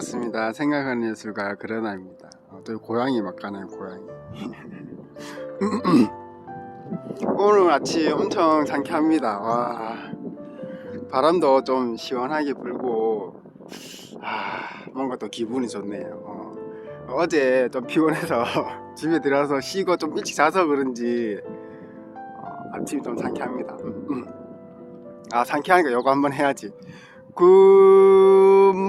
반갑습니다. 생각하는 예술가 그러나입니다. 어, 또 고양이 막 가네요, 고양이. 오늘 아침 엄청 상쾌합니다. 와, 바람도 좀 시원하게 불고, 아, 뭔가 또 기분이 좋네요. 어, 제좀 피곤해서 집에 들어서 쉬고 좀 일찍 자서 그런지 어, 아침이 좀 상쾌합니다. 음, 음. 아, 상쾌하니까 이거 한번 해야지. 굿모닝.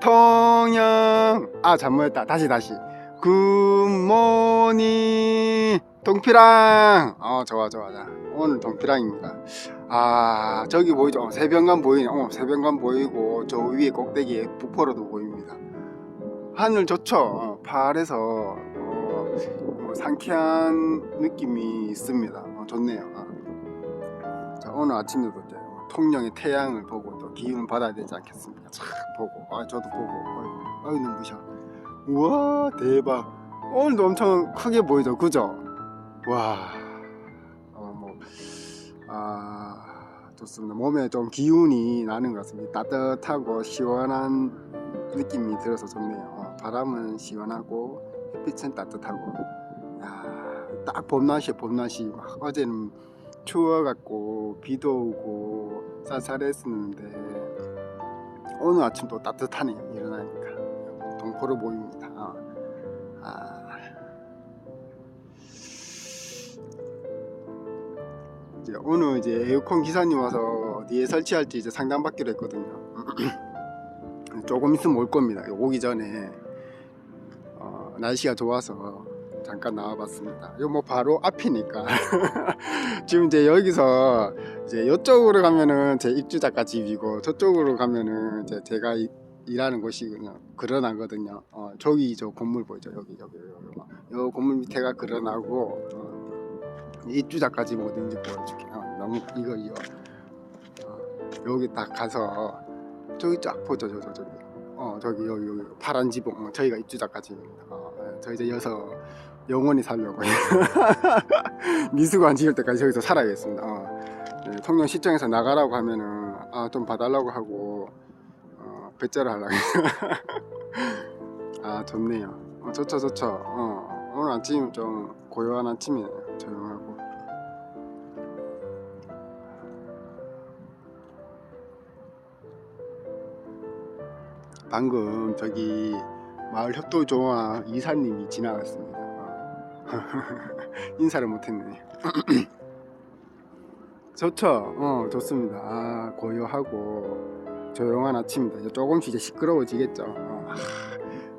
통영. 아 잘못했다. 다시 다시. 굿모닝. 동피랑. 어 좋아 좋아 자 오늘 동피랑입니다. 아 저기 보이죠? 어, 새벽간 보이네. 어 새벽간 보이고 저 위에 꼭대기에 북포로도 보입니다. 하늘 좋죠? 어, 파래서 어, 뭐 상쾌한 느낌이 있습니다. 어, 좋네요. 어. 자 오늘 아침에도 이제 통영의 태양을 보고 또 기운을 받아야 되지 않겠습니까? 쫙 보고. 아 저도 보고. 아유, 아유 눈부셔. 우와 대박. 오늘도 엄청 크게 보이죠? 그죠? 와 어 뭐 아 좋습니다. 몸에 좀 기운이 나는 것 같습니다. 따뜻하고 시원한 느낌이 들어서 좋네요. 어, 바람은 시원하고 햇빛은 따뜻하고. 야, 딱 봄날씨 봄날씨. 막 어제는 추워갖고 비도 오고 쌀쌀했었는데 오늘 아침 또 따뜻하네요 일어나니까 동포로 보입니다 어. 아. 이제 오늘 이제 에어컨 기사님 와서 어디에 설치할지 이제 상담받기로 했거든요 조금 있으면 올 겁니다 오기 전에 어, 날씨가 좋아서 잠깐 나와봤습니다. 요 뭐 바로 앞이니까 지금 이제 여기서 이제 이쪽으로 가면은 제 입주자가 집이고 저쪽으로 가면은 이제 제가 이- 일하는 곳이거든요. 그러나거든요. 어, 저기 저 건물 보이죠? 여기 여기 여기 요 건물 밑에가 그러나고 어, 입주자까지 어딘지 보여줄게. 어, 너무 이거 이거 어, 여기 딱 가서 저기 쫙 보죠 저, 저 저기 어 저기 여기 여기 파란 지붕 어, 저희가 입주자까지입니다. 어, 예, 저 이제 여서 영원히 살려고 미수관 지을 때까지 저기서 살아야겠습니다. 어. 네, 통영 시청에서 나가라고 하면은 아, 좀 봐달라고 하고 어, 배째를 하려고 아 좋네요. 어, 좋죠 좋죠. 어, 오늘 아침 좀 고요한 아침이에요. 조용하고. 방금 저기 마을 협동조화 이사님이 지나갔습니다. 어. 인사를 못했네. 좋죠. 어, 좋습니다. 아, 고요하고 조용한 아침입니다. 조금씩 이제 시끄러워지겠죠. 어, 아,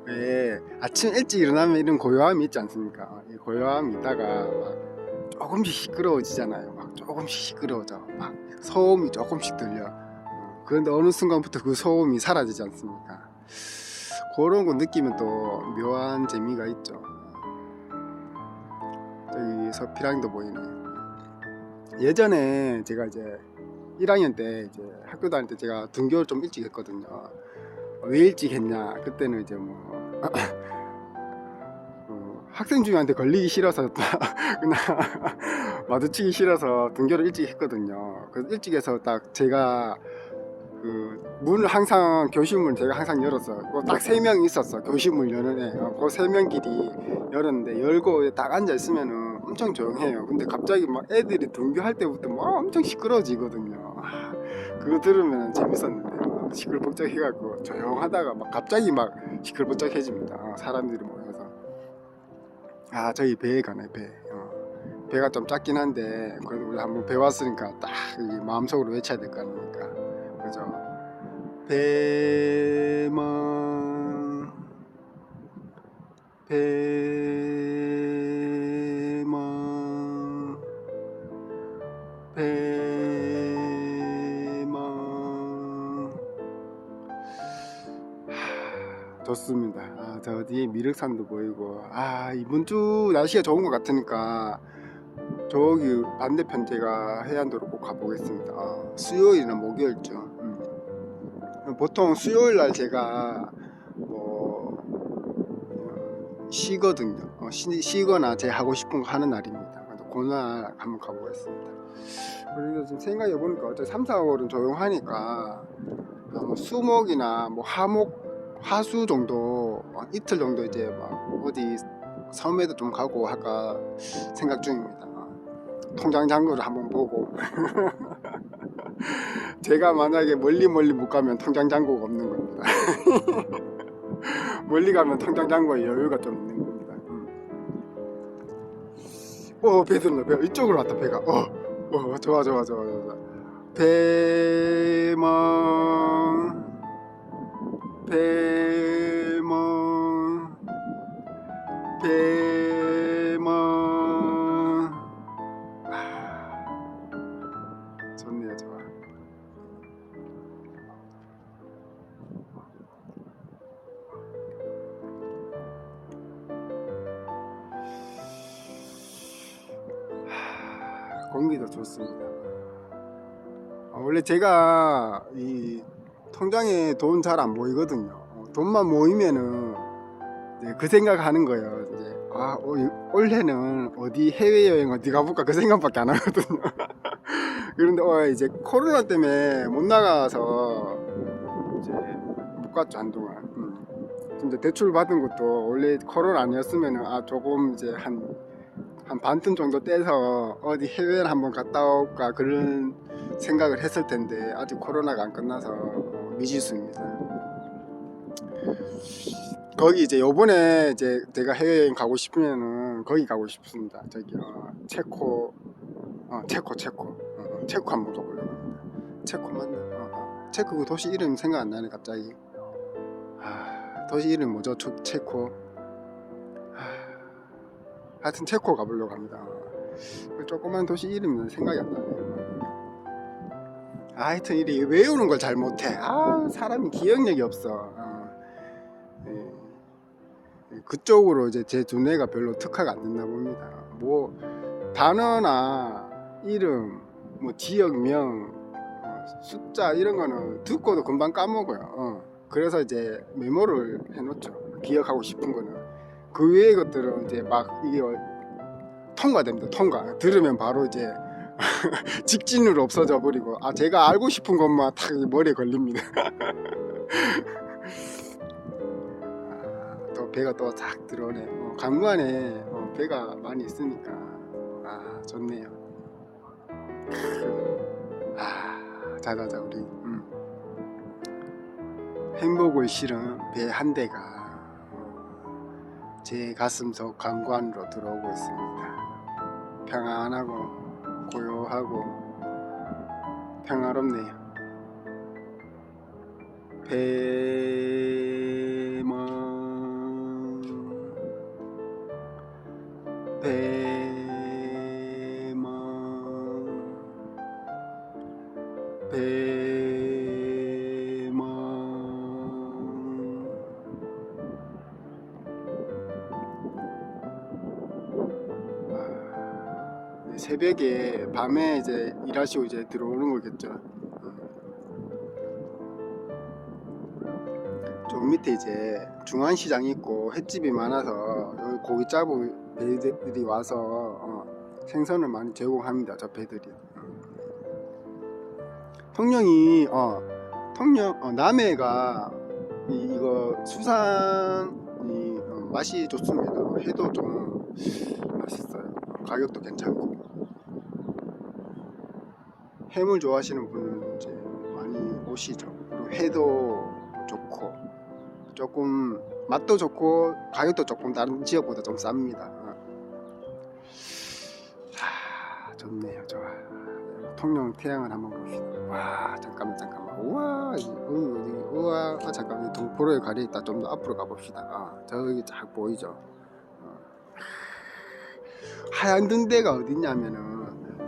왜 아침 일찍 일어나면 이런 고요함이 있지 않습니까? 어, 이 고요함이 있다가 막 조금씩 시끄러워지잖아요. 막 조금씩 시끄러워져. 막 소음이 조금씩 들려. 어, 그런데 어느 순간부터 그 소음이 사라지지 않습니까? 그런 거 느끼면 또 묘한 재미가 있죠. 저기 서 피랑도 보이네. 예전에 제가 이제 1학년 때 이제 학교 다닐 때 제가 등교를 좀 일찍 했거든요. 왜 일찍 했냐? 그때는 이제 뭐 어, 학생 중한테 걸리기 싫어서 그냥 마주치기 싫어서 등교를 일찍 했거든요. 그래서 일찍 해서 딱 제가 그 문을 항상 교실문 제가 항상 열었어. 딱세 명 있었어. 교실문 여는 애. 어, 그세 명끼리 열었는데 열고 딱 앉아 있으면은 엄청 조용해요. 근데 갑자기 막 애들이 등교할 때부터 막 엄청 시끄러지거든요. 아, 그거 들으면 재밌었는데 막 시끌벅적해갖고 조용하다가 막 갑자기 막 시끌벅적해집니다. 어, 사람들이 모여서 아 저기 배에 가네 배. 어. 배가 좀 작긴 한데 그래도 우리 한번 배 왔으니까 딱이 마음속으로 외쳐야 될 거 아닙니까? 그죠? 배만 배 좋습니다. 아, 저 뒤에 미륵산도 보이고 아 이번 주 날씨가 좋은 것 같으니까 저기 반대편 제가 해안도로 꼭 가보겠습니다. 아, 수요일이나 목요일쯤. 음. 보통 수요일 날 제가 뭐 어, 쉬거든요. 어, 쉬, 쉬거나 제 하고 싶은 거 하는 날입니다. 그날 한번 가보겠습니다. 그리고 지금 생각해 보니까 어차피 3, 4월은 조용하니까 뭐 수목이나 뭐 화목 화수 정도 어, 이틀 정도 이제 막 어디 섬에도 좀 가고 할까 생각 중입니다. 어, 통장 잔고를 한번 보고 제가 만약에 멀리 멀리 못 가면 통장 잔고가 없는 겁니다. 멀리 가면 통장 잔고에 여유가 좀 있는 겁니다. 음. 어, 배 들었나? 배 이쪽으로 왔다 배가. 어, 어, 좋아, 좋아, 좋아, 좋아. 배멍, 배멍, 배멍. 아, 좋네요, 좋아. 공기도 좋습니다. 아, 원래 제가 이 통장에 돈 잘안 모이거든요. 어, 돈만 모이면은 그 생각하는 거예요. 이제 아 어, 이- 올해는 어디 해외 여행 어디 가볼까 그 생각밖에 안 하거든요. 그런데 어, 이제 코로나 때문에 못 나가서 이제 못 갔죠 한동안. 음. 근데 대출 받은 것도 원래 코로나 아니었으면은 아 조금 이제 한 한 반틈 정도 떼서 어디 해외를 한번 갔다 올까 그런 생각을 했을 텐데 아직 코로나가 안 끝나서 어, 미지수입니다. 거기 이제 요번에 이제 제가 해외여행 가고 싶으면은 거기 가고 싶습니다. 저기 어, 체코 어 체코 체코 어, 어, 체코 한번 가보려고 합니다. 체코 맞나? 어, 어. 체코 그 도시 이름 생각 안 나네 갑자기. 아, 도시 이름 뭐죠? 초- 체코. 아, 하여튼 체코 가보려고 합니다. 그 조그만 도시 이름은 생각이 안 나네요. 아, 하여튼 이래 외우는 걸 잘 못해. 아 사람이 기억력이 없어. 어. 예. 그쪽으로 이제 제 두뇌가 별로 특화가 안 됐나 봅니다. 뭐 단어나 이름, 뭐 지역명, 어, 숫자 이런 거는 듣고도 금방 까먹어요. 어. 그래서 이제 메모를 해놓죠. 기억하고 싶은 거는 그 외의 것들은 이제 막 이게 어, 통과됩니다. 통과. 들으면 바로 이제 직진으로 없어져 버리고 아 제가 알고 싶은 것만 탁 머리에 걸립니다. 아, 또 배가 또싹 들어오네. 어, 강관에 어, 배가 많이 있으니까 아 좋네요. 아 자자자 우리 음. 행복을 실은 배 한 대가 어, 제 가슴 속 강관으로 들어오고 있습니다. 평안하고 고요하고 평화롭네요. 배멍 배멍 배멍 새벽에 밤에 이제 일하시고 이제 들어오는 거겠죠. 저 밑에 이제 중앙시장이 있고 횟집이 많아서 여기 고기 잡은 배들이 와서 어, 생선을 많이 제공합니다. 저 배들이. 통영이 어 통영 어, 남해가 이, 이거 수산이 어, 맛이 좋습니다. 회도 좀 맛있어요. 가격도 괜찮고 해물 좋아하시는 분은 이제 많이 오시죠. 그리고 회도 좋고 조금 맛도 좋고 가격도 조금 다른 지역보다 좀 쌉니다. 어. 아, 좋네요, 좋아. 통영 태양을 한번 봅시다. 와, 잠깐만, 잠깐만. 우와, 이- 어, 여기, 우와, 아, 잠깐, 이 동포로에 가려 있다. 좀 더 앞으로 가봅시다. 아, 저기 쫙 보이죠? 어. 하얀 등대가 어딨냐면은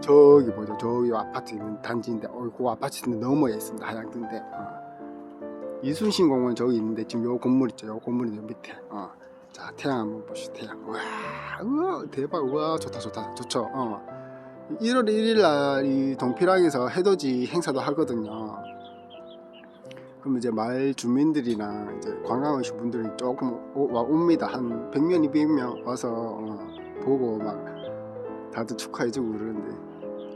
저기 보죠. 저기 아파트 있는 단지인데, 어, 그 아파트 너머에 있습니다. 하얀 등대. 어. 이순신 공원 저기 있는데 지금 요 건물 있죠. 요 건물이 요 밑에. 어. 자 태양 한번 보시죠. 태양. 와, 우와 대박. 우와 좋다 좋다 좋죠. 어. 1월 1일 날이 동피랑에서 해돋이 행사도 하거든요. 그럼 이제 마을 주민들이나 이제 관광 오신 분들이 조금 오, 와 옵니다. 한 100명, 200명 와서 어, 보고 막 다들 축하해주고 그러는데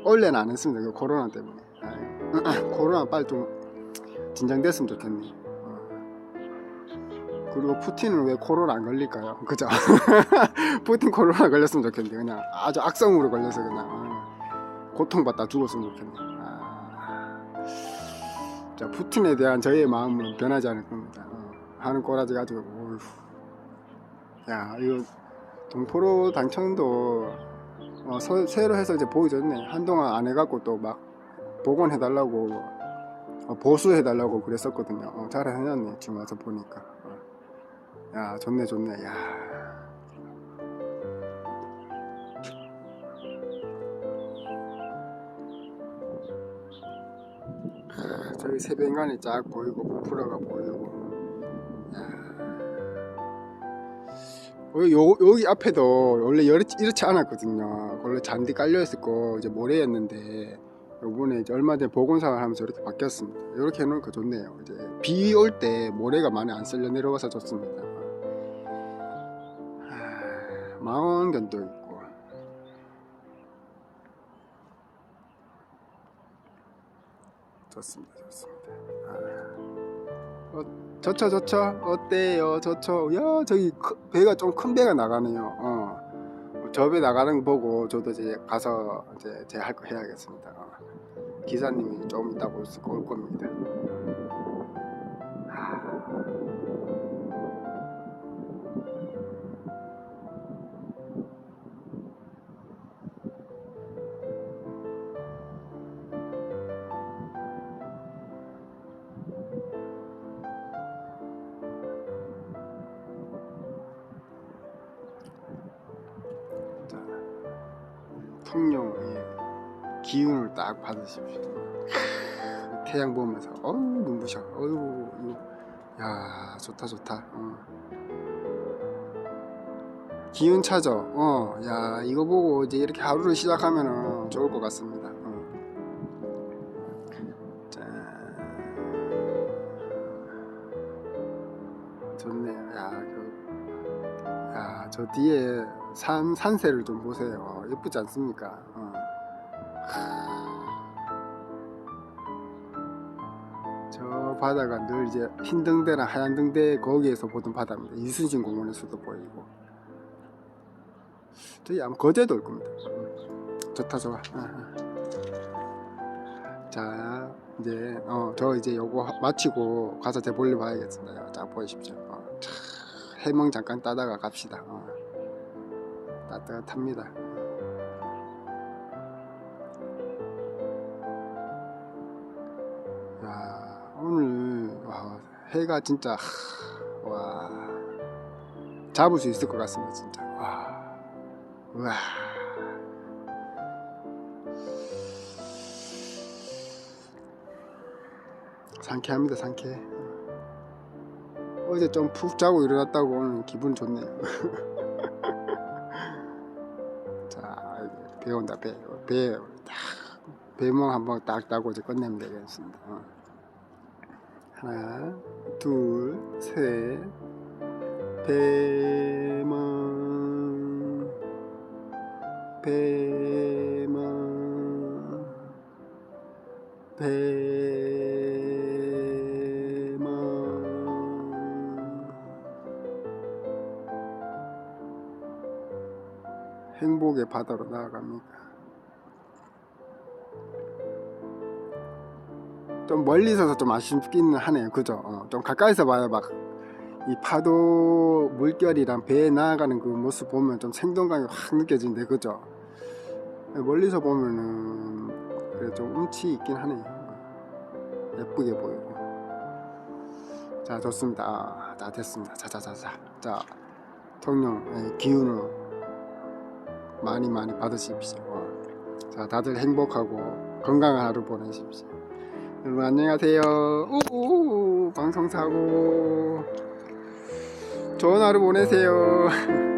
원래는 안 했습니다. 그 코로나 때문에. 아유, 코로나 빨리 좀 진정됐으면 좋겠네. 어. 그리고 푸틴은 왜 코로나 안 걸릴까요? 그죠? 푸틴 코로나 걸렸으면 좋겠네. 그냥 아주 악성으로 걸려서 그냥 어, 고통받다 죽었으면 좋겠네. 아. 자, 푸틴에 대한 저희의 마음은 변하지 않을 겁니다. 어, 하는 꼬라지 가지고, 어휴. 야, 이거 동포로 당첨도 어, 서- 새로 해서 이제 보기 좋네. 한동안 안 해갖고 또 막 복원해달라고 어, 보수해달라고 그랬었거든요. 어, 잘 해놨네. 지금 와서 보니까. 어. 야, 좋네, 좋네. 야. 아, 저기 새벽간이 쫙 보이고 부풀어가 보이고. 요, 여기 앞에도 원래 이렇지, 이렇지 않았거든요. 원래 잔디 깔려있을 거 이제 모래였는데 요번에 이제 얼마 전에 보건상을 하면서 이렇게 바뀌었습니다. 이렇게 해놓으니까 좋네요. 이제 비 올 때 모래가 많이 안 쓸려 내려와서 좋습니다. 아, 망원견도 있고. 좋습니다, 좋습니다. 아. 어, 저쳐 저쳐. 어때요? 저쳐. 야 저기 크- 배가 좀 큰 배가 나가네요. 어. 저 배 나가는 거 보고 저도 이제 가서 이제 제 할 거 해야겠습니다. 어. 기사님이 조금 이따 올, 수- 올 겁니다 받으십시오 태양 보면서 어우 눈부셔 어우 이거 야 좋다 좋다 어. 기운 차죠 어야 이거 보고 이제 이렇게 하루를 시작하면은 좋을 것 같습니다 어. 자 좋네요 야 그, 야, 저 뒤에 산, 산세를 좀 보세요. 예쁘지 않습니까? 어. 저 바다가 늘 이제 흰 등대랑 하얀 등대 거기에서 보던 바다입니다. 이순신 공원에서도 보이고. 저기 아마 거제도 올 겁니다. 음, 좋다, 좋아. 아하. 자, 이제, 어, 저 이제 요거 하- 마치고 가서 제 볼일 봐야겠습니다. 자, 보이십시오. 어, 차, 해멍 잠깐 따다가 갑시다. 어. 따뜻합니다. 오늘 와, 해가 진짜 하, 와 잡을 수 있을 것 같습니다 진짜. 와 우와. 상쾌합니다 상쾌. 어제 좀 푹 자고 일어났다고 오늘 기분 좋네요 자 이제 배 온다 배배 배멍 한번 딱 따고 이제 끝내면 되겠습니다 어. 하나 둘 셋 배멍 배멍 배멍 행복의 바다로 나아갑니다. 좀 멀리서도 좀 아쉽기는 하네요. 그죠? 어, 좀 가까이서 봐야 막 이 파도 물결이랑 배에 나아가는 그 모습 보면 좀 생동감이 확 느껴지는데 그죠? 멀리서 보면은 그래 좀 운치 있긴 하네요. 예쁘게 보이고. 자 좋습니다. 아, 자 됐습니다. 자자자자. 자 통영의 기운을 많이 많이 받으십시오. 어. 자 다들 행복하고 건강한 하루 보내십시오. 여러분 안녕하세요. 우우 방송 사고 좋은 하루 보내세요.